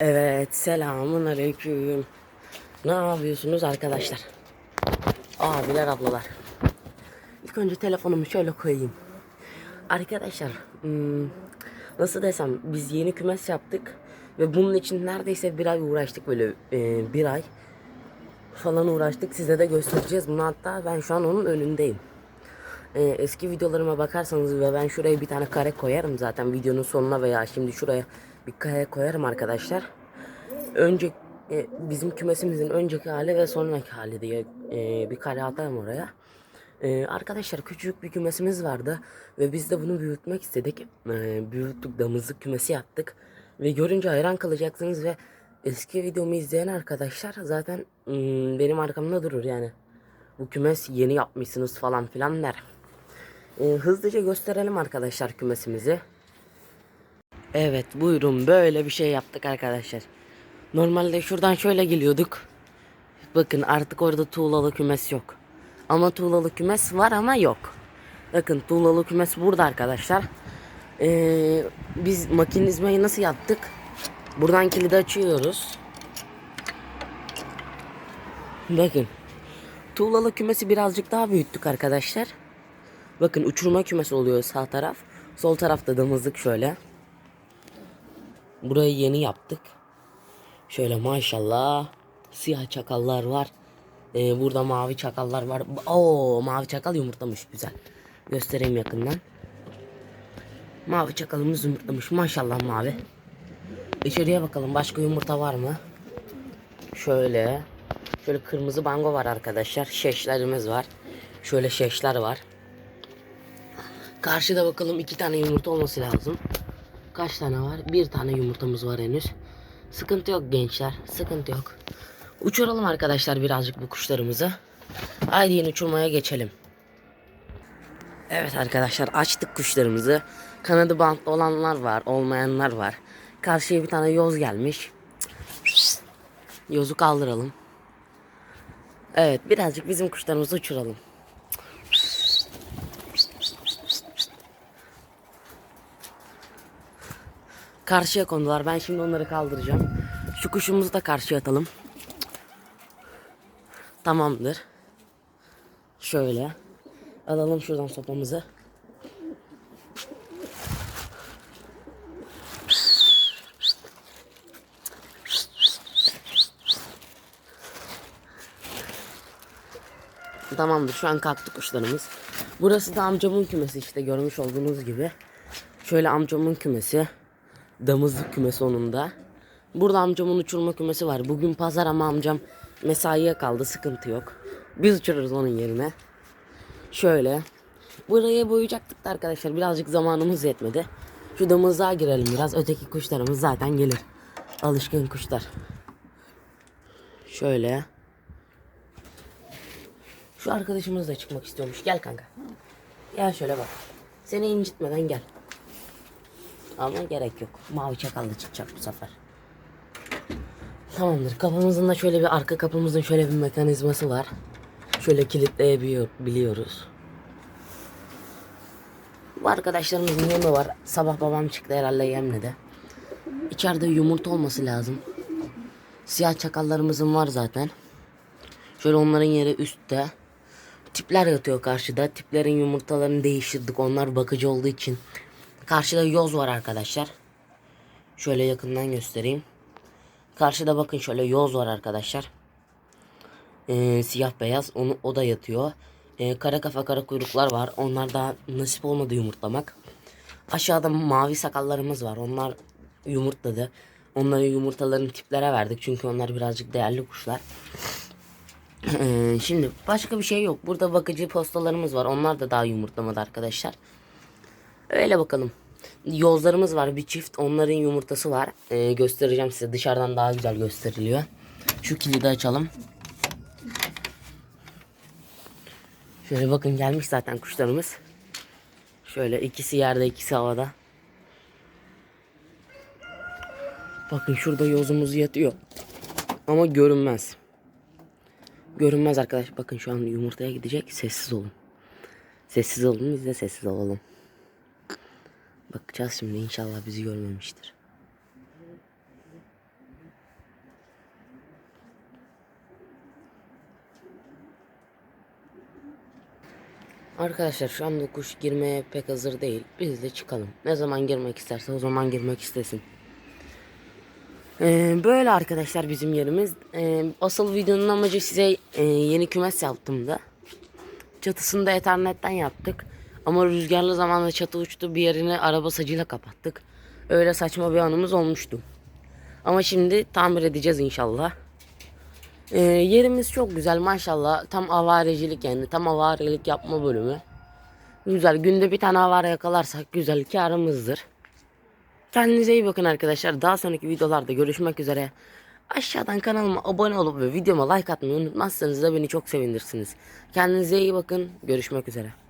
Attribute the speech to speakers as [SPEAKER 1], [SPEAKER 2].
[SPEAKER 1] Evet selamun aleyküm. Ne yapıyorsunuz arkadaşlar? Abiler ablalar. İlk önce telefonumu şöyle koyayım. Arkadaşlar hmm, nasıl desem biz yeni kümes yaptık. Ve bunun için neredeyse bir ay uğraştık böyle e, bir ay falan uğraştık. Size de göstereceğiz bunu hatta ben şu an onun önündeyim. E, eski videolarıma bakarsanız ve ben şuraya bir tane kare koyarım zaten videonun sonuna veya şimdi şuraya bir kare koyarım arkadaşlar. Önce e, bizim kümesimizin önceki hali ve sonraki hali diye e, bir kare atarım oraya. E, arkadaşlar küçük bir kümesimiz vardı ve biz de bunu büyütmek istedik. E, büyüttük damızlık kümesi yaptık ve görünce hayran kalacaksınız ve eski videomu izleyen arkadaşlar zaten mm, benim arkamda durur yani. Bu kümes yeni yapmışsınız falan filan der. E, hızlıca gösterelim arkadaşlar kümesimizi. Evet buyurun böyle bir şey yaptık arkadaşlar. Normalde şuradan şöyle geliyorduk. Bakın artık orada tuğlalı kümes yok. Ama tuğlalı kümes var ama yok. Bakın tuğlalı kümes burada arkadaşlar. Ee, biz makinizmayı nasıl yaptık? Buradan kilidi açıyoruz. Bakın. Tuğlalı kümesi birazcık daha büyüttük arkadaşlar. Bakın uçurma kümesi oluyor sağ taraf. Sol tarafta damızlık şöyle. Burayı yeni yaptık. Şöyle maşallah siyah çakallar var. Ee, burada mavi çakallar var. Oo mavi çakal yumurtlamış güzel. Göstereyim yakından. Mavi çakalımız yumurtlamış maşallah mavi. İçeriye bakalım başka yumurta var mı? Şöyle. Şöyle kırmızı bango var arkadaşlar. Şeşlerimiz var. Şöyle şeşler var. Karşıda bakalım iki tane yumurta olması lazım. Kaç tane var? Bir tane yumurtamız var henüz. Sıkıntı yok gençler. Sıkıntı yok. Uçuralım arkadaşlar birazcık bu kuşlarımızı. Haydi yeni uçurmaya geçelim. Evet arkadaşlar açtık kuşlarımızı. Kanadı bantlı olanlar var, olmayanlar var. Karşıya bir tane yoz gelmiş. Yozu kaldıralım. Evet birazcık bizim kuşlarımızı uçuralım. Karşıya kondular. Ben şimdi onları kaldıracağım. Şu kuşumuzu da karşıya atalım. Tamamdır. Şöyle. Alalım şuradan sopamızı. Tamamdır şu an kalktı kuşlarımız. Burası da amcamın kümesi işte görmüş olduğunuz gibi. Şöyle amcamın kümesi. Damızlık kümesi onun da. Burada amcamın uçurma kümesi var. Bugün pazar ama amcam mesaiye kaldı sıkıntı yok. Biz uçururuz onun yerine. Şöyle. Buraya boyayacaktık da arkadaşlar birazcık zamanımız yetmedi. Şu damızlığa girelim biraz. Öteki kuşlarımız zaten gelir. Alışkın kuşlar. Şöyle. Şu arkadaşımız da çıkmak istiyormuş. Gel kanka. Gel şöyle bak. Seni incitmeden gel. Ama gerek yok. Mavi çakal da çıkacak bu sefer. Tamamdır. Kapımızın da şöyle bir arka kapımızın şöyle bir mekanizması var. Şöyle kilitleyebiliyoruz. Bu arkadaşlarımızın yemi var. Sabah babam çıktı herhalde yemledi. İçeride yumurta olması lazım. Siyah çakallarımızın var zaten. Şöyle onların yeri üstte. Tipler yatıyor karşıda. Tiplerin yumurtalarını değiştirdik. Onlar bakıcı olduğu için. Karşıda yoz var arkadaşlar. Şöyle yakından göstereyim. Karşıda bakın şöyle yoz var arkadaşlar. Ee, siyah beyaz. Onu o da yatıyor. Ee, kara kafa kara kuyruklar var. Onlar da nasip olmadı yumurtlamak. Aşağıda mavi sakallarımız var. Onlar yumurtladı. Onların yumurtalarını tiplere verdik. Çünkü onlar birazcık değerli kuşlar. Ee, şimdi başka bir şey yok. Burada bakıcı postalarımız var. Onlar da daha yumurtlamadı arkadaşlar. Öyle bakalım. Yozlarımız var bir çift. Onların yumurtası var. Ee, göstereceğim size. Dışarıdan daha güzel gösteriliyor. Şu kilidi açalım. Şöyle bakın gelmiş zaten kuşlarımız. Şöyle ikisi yerde ikisi havada. Bakın şurada yozumuz yatıyor. Ama görünmez. Görünmez arkadaş. Bakın şu an yumurtaya gidecek. Sessiz olun. Sessiz olun biz de sessiz olalım. Bakacağız şimdi inşallah bizi görmemiştir. Arkadaşlar şu anda kuş girmeye pek hazır değil. Biz de çıkalım. Ne zaman girmek isterse o zaman girmek istesin. Ee, böyle arkadaşlar bizim yerimiz. Ee, asıl videonun amacı size e, yeni kümes yaptım da. Çatısını da Ethernet'ten yaptık. Ama rüzgarlı zamanda çatı uçtu bir yerini araba sacıyla kapattık. Öyle saçma bir anımız olmuştu. Ama şimdi tamir edeceğiz inşallah. Ee, yerimiz çok güzel maşallah. Tam avarecilik yani. Tam avarelik yapma bölümü. Güzel. Günde bir tane avare yakalarsak güzel karımızdır. Kendinize iyi bakın arkadaşlar. Daha sonraki videolarda görüşmek üzere. Aşağıdan kanalıma abone olup ve videoma like atmayı unutmazsanız da beni çok sevinirsiniz. Kendinize iyi bakın. Görüşmek üzere.